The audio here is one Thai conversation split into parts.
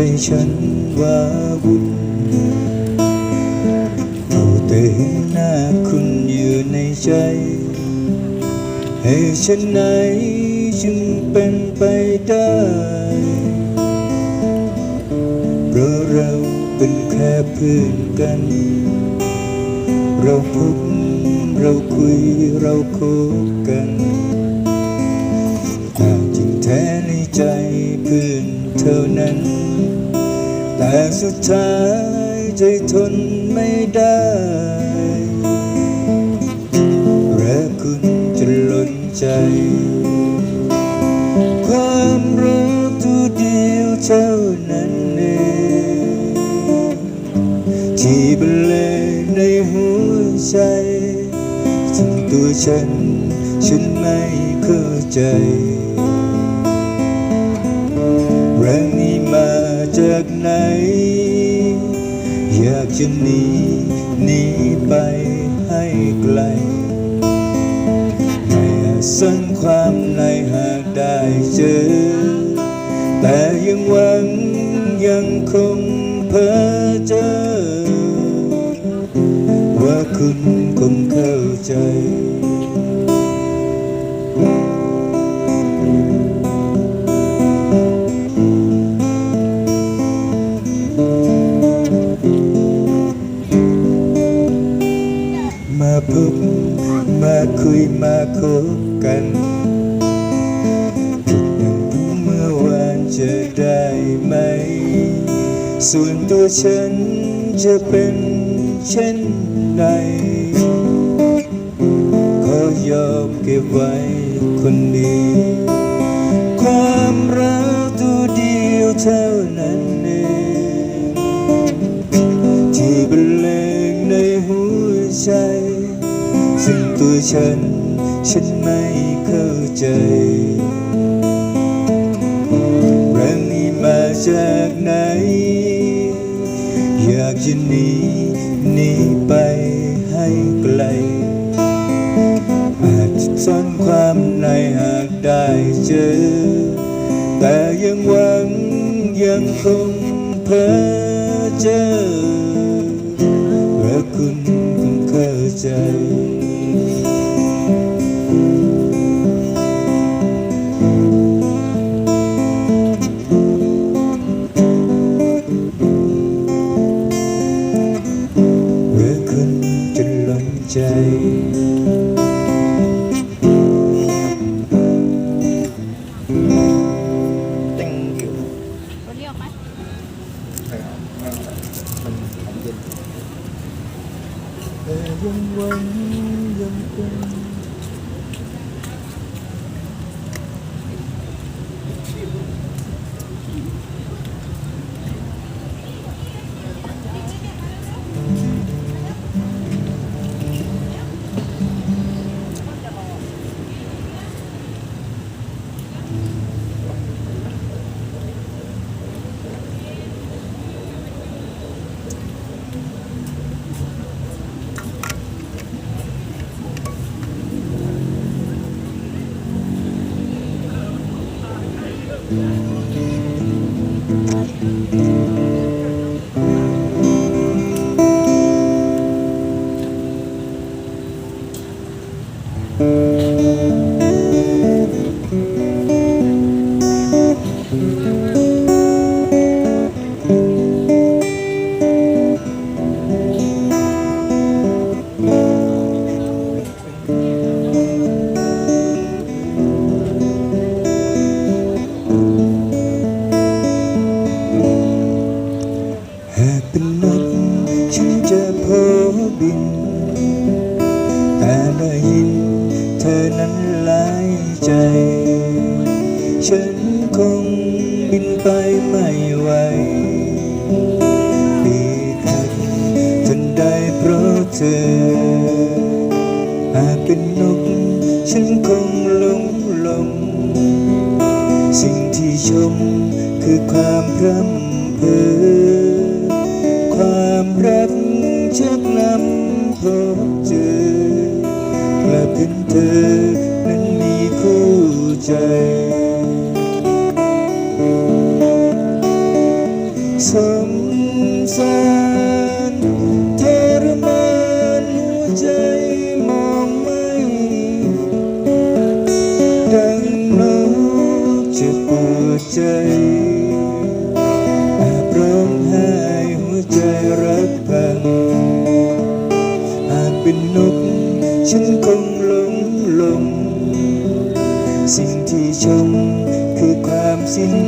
ใจฉันว่าวุ่นเอาแต่เห็นหน้าคุณอยู่ในใจให้ฉันไหนจึงเป็นไปได้เพราะเราเป็นแค่เพื่อนกัน เราพบเราคุยเราคบกันแต่จริงแท้ในใจเพื่อนเท่านั้น แต่สุดท้ายใจทนไม่ได้รักคุณจนล้นใจ ความรักตัวเดียวเท่านั้นเองที่บรรเลงในหัวใจซึ่งตัวฉัน ฉันไม่เข้าใจเรื่องนี้ จากไหน อยากจะหนีหนีไปให้ไกลไม่สั้นความในหากได้เจอ แต่ยังหวังยังคงเพ้อเจอ ว่าคุณคงเข้าใจ คุยมาคบกันอย่างเมื่อวานจะได้ไหม ส่วนตัวฉันจะเป็นเช่นใดขอยอมเก็บไว้คนเดียวความรักตัวเดียวเท่านั้นเองที่บรรเลงในหัวใจ ตัวฉัน ฉันไม่เข้าใจเรื่องนี้มาจากไหน อยากจะหนีหนีไปให้ไกล อาจจะซ่อนความในหากได้เจอ แต่ยังหวังยังคงเพ้อเจอ ห บิน แต่ได้ยินเธอนั้นหลายใจ ฉันคงบินไปไม่ไหวปีขัดจนได้เพราะเธอ หากเป็นนก ฉันคงลงลง สิ่งที่ชมคือความพร่ำเพอความรัก ชักนำพบเจอกลับเป็นเธอนั้นมีคู่ใจ สมสาร มคือความสิ้น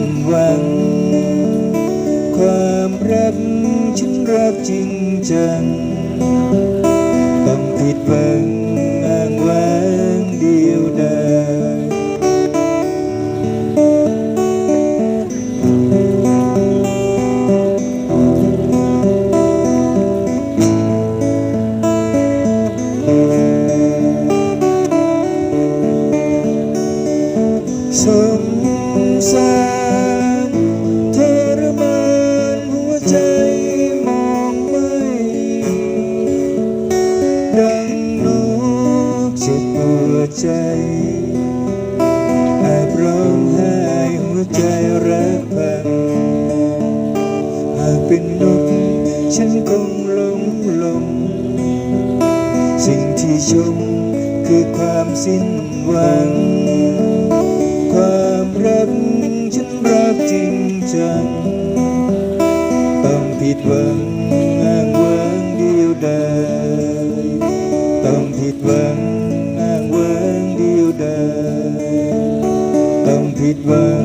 ใจ แอบร้องไห้หัวใจรักพังหากเป็นนกฉันคงลงลง สิ่งที่ชมคือความสิ้นหวัง ความรักฉันรักจริงจัง ต้องผิดหวัง tuyệt vời.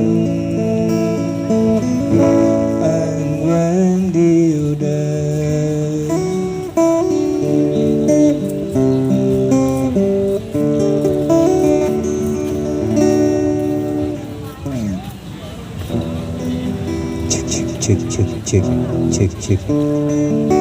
Anh quên điều đời. Check check check check check check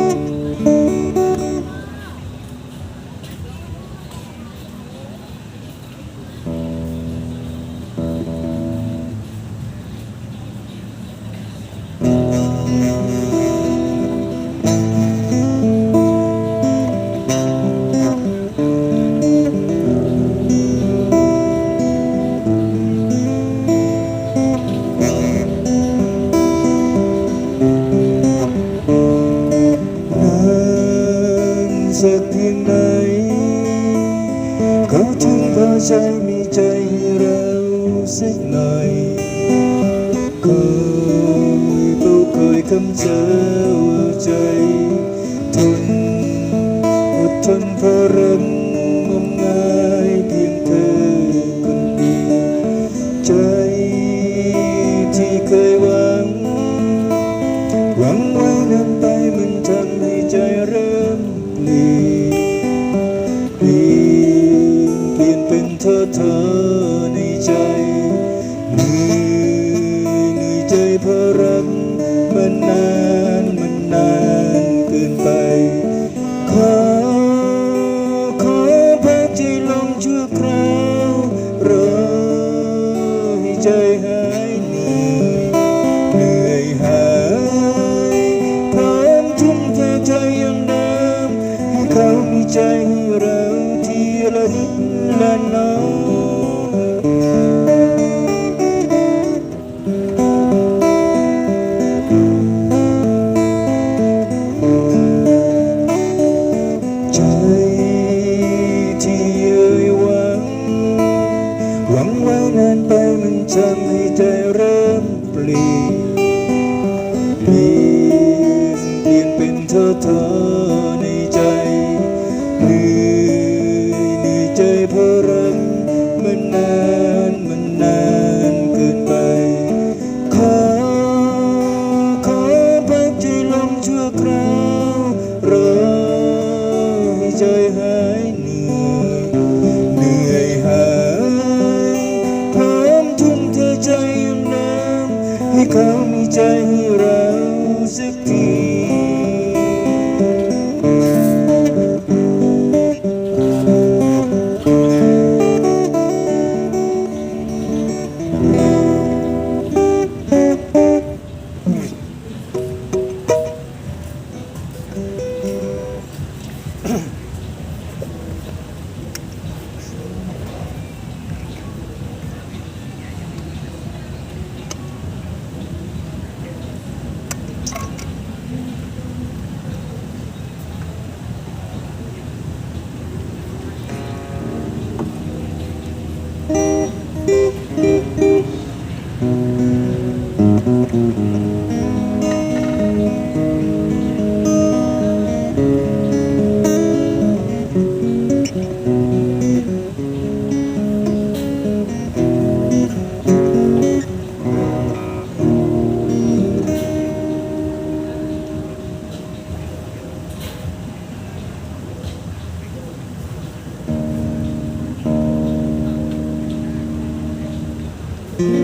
open for ฉันให้ใจเริ่มเปลี่ยน Mm-hmm.